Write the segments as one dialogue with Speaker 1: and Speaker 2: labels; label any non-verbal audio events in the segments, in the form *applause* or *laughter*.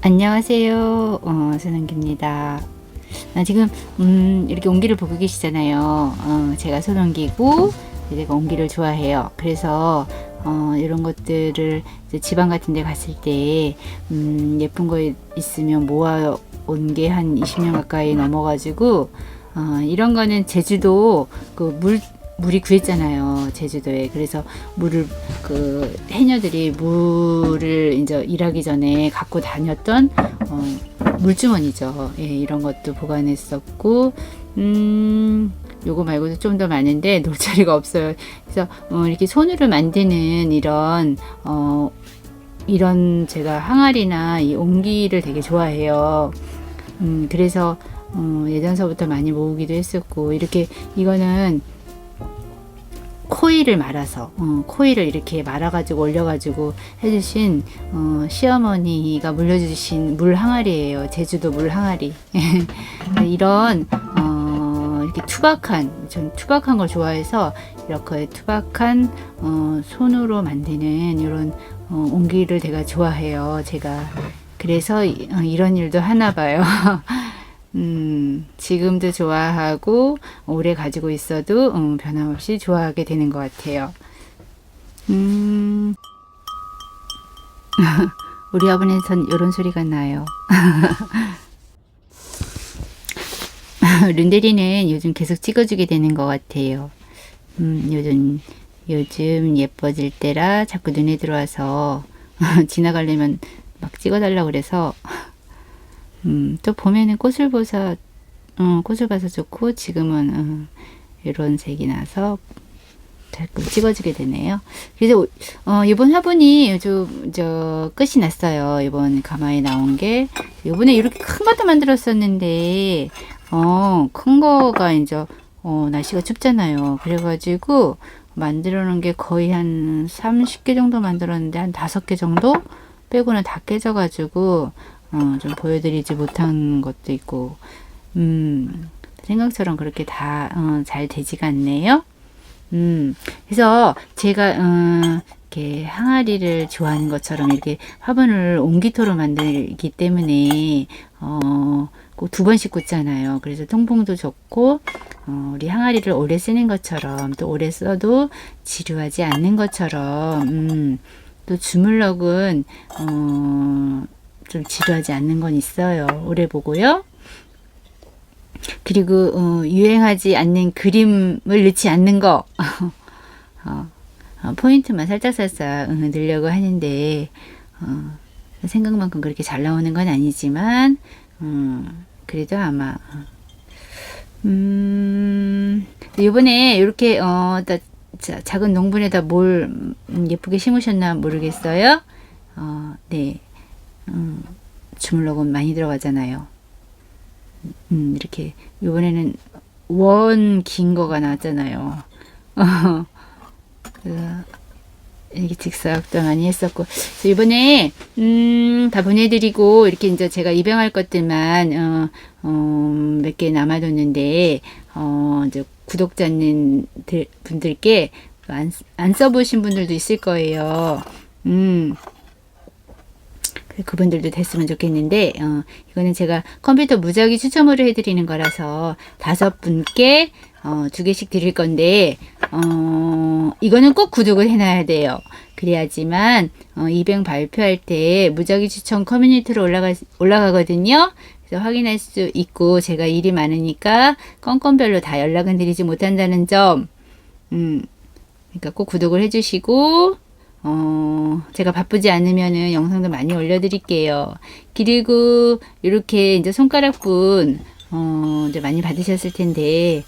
Speaker 1: 안녕하세요. 어, 손원기입니다. 아, 지금 음, 이렇게 옹기를 보고 계시잖아요. 어, 제가 손원기고 제가 옹기를 좋아해요. 그래서 어, 이런 것들을 지방 같은 데 갔을 때 음, 예쁜 거 있으면 모아 온 게 한 20년 가까이 넘어가지고 어, 이런 거는 제주도 그 물 물이 구했잖아요 제주도에. 그래서 물을 그 해녀들이 물을 이제 일하기 전에 갖고 다녔던 어, 물주머니죠. 예, 이런 것도 보관했었고 음 요거 말고도 좀 더 많은데 놀 자리가 없어요. 그래서 어, 이렇게 손으로 만드는 이런 어 이런 제가 항아리나 이 옹기를 되게 좋아해요. 음 그래서 어, 예전서부터 많이 모으기도 했었고 이렇게 이거는 코일을 말아서 어, 코일을 이렇게 말아가지고 올려가지고 해주신 어, 시어머니가 물려주신 물 항아리예요. 제주도 물 항아리. *laughs* 이런 어, 이렇게 투박한 전 투박한 걸 좋아해서 이렇게 투박한 어, 손으로 만드는 이런 어, 옹기를 제가 좋아해요. 제가 그래서 이- 어, 이런 일도 하나 봐요 *laughs* 음, 지금도 좋아하고 오래 가지고 있어도 음, 변함없이 좋아하게 되는 것 같아요. 음, *laughs* 우리 아버님선 이런 소리가 나요. *laughs* 룬데리는 요즘 계속 찍어주게 되는 것 같아요. 음, 요즘 요즘 예뻐질 때라 자꾸 눈에 들어와서 *laughs* 지나가려면 막 찍어달라고 그래서 음, 또 봄에는 꽃을 보서 어, 꽃을 봐서 좋고 지금은 어, 이런 색이 나서 자꾸 찍어주게 되네요. 그래서 어, 이번 화분이 요즘 저 끝이 났어요. 이번 가마에 나온 게 이번에 이렇게 큰 것도 만들었었는데 어, 큰 거가 이제 어, 날씨가 춥잖아요. 그래가지고 만들어 놓은 게 거의 한 30개 정도 만들었는데 한 5개 정도 빼고는 다 깨져가지고 어, 좀 보여드리지 못한 것도 있고, 음, 생각처럼 그렇게 다, 어, 잘 되지가 않네요. 음, 그래서 제가, 어, 이렇게 항아리를 좋아하는 것처럼 이렇게 화분을 옹기토로 만들기 때문에, 어, 꼭 두 번씩 꽂잖아요. 그래서 통풍도 좋고, 어, 우리 항아리를 오래 쓰는 것처럼, 또 오래 써도 지루하지 않는 것처럼, 음, 또 주물럭은, 어, 좀 지루하지 않는 건 있어요. 오래 보고요. 그리고 어, 유행하지 않는 그림을 넣지 않는 거 *laughs* 어, 어, 포인트만 살짝 살짝 어, 넣으려고 하는데 어, 생각만큼 그렇게 잘 나오는 건 아니지만 음, 그래도 아마 어, 음, 이번에 이렇게 어, 다, 자, 작은 농분에다 뭘 음, 예쁘게 심으셨나 모르겠어요. 어, 네. 음, 주물럭은 많이 들어가잖아요. 음, 이렇게 이번에는 원 긴 거가 나왔잖아요. *laughs* 어, 그, 이렇게 직사각도 많이 했었고 그래서 이번에 음, 다 보내드리고 이렇게 이제 제가 입양할 것들만 어, 어, 몇 개 남아뒀는데 어, 이제 구독자님 분들께 안, 안 써보신 분들도 있을 거예요. 음. 그분들도 됐으면 좋겠는데 어, 이거는 제가 컴퓨터 무작위 추첨으로 해드리는 거라서 다섯 분께 어, 두 개씩 드릴 건데 어, 이거는 꼭 구독을 해놔야 돼요. 그래야지만 어, 입양 발표할 때 무작위 추첨 커뮤니티로 올라가 올라가거든요. 그래서 확인할 수 있고 제가 일이 많으니까 건건별로 다 연락은 드리지 못한다는 점, 음, 그러니까 꼭 구독을 해주시고 어, 제가 바쁘지 않으면은 영상도 많이 올려드릴게요. 그리고 이렇게 이제 손가락 분 어, 이제 많이 받으셨을 텐데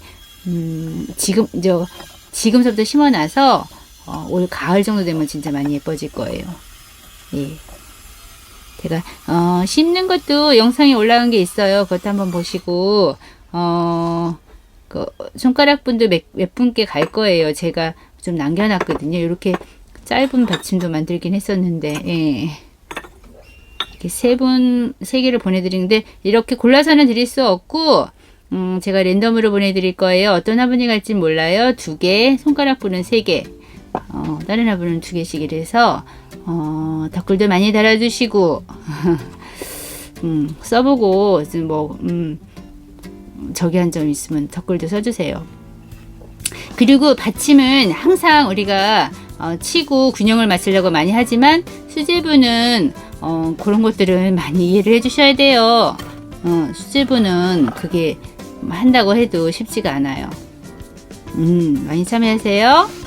Speaker 1: 음, 지금 이제 지금서부터 심어놔서 어, 올 가을 정도 되면 진짜 많이 예뻐질 거예요. 예. 제가 어, 심는 것도 영상에 올라온 게 있어요. 그것도 한번 보시고 어, 그 손가락 분도 몇, 몇 분께 갈 거예요. 제가 좀 남겨놨거든요. 이렇게 짧은 받침도 만들긴 했었는데, 예. 이렇게 세 분, 세 개를 보내드리는데, 이렇게 골라서는 드릴 수 없고, 음, 제가 랜덤으로 보내드릴 거예요. 어떤 화분이 갈지 몰라요. 두 개, 손가락 분은 세 개, 어, 다른 화분은 두 개씩 이래서, 어, 댓글도 많이 달아주시고, *laughs* 음, 써보고 뭐 음, 저기 한 점 있으면 댓글도 써주세요. 그리고 받침은 항상 우리가 어, 치고 균형을 맞추려고 많이 하지만 수제부는 어, 그런 것들은 많이 이해를 해주셔야 돼요. 어, 수제부는 그게 한다고 해도 쉽지가 않아요. 음, 많이 참여하세요.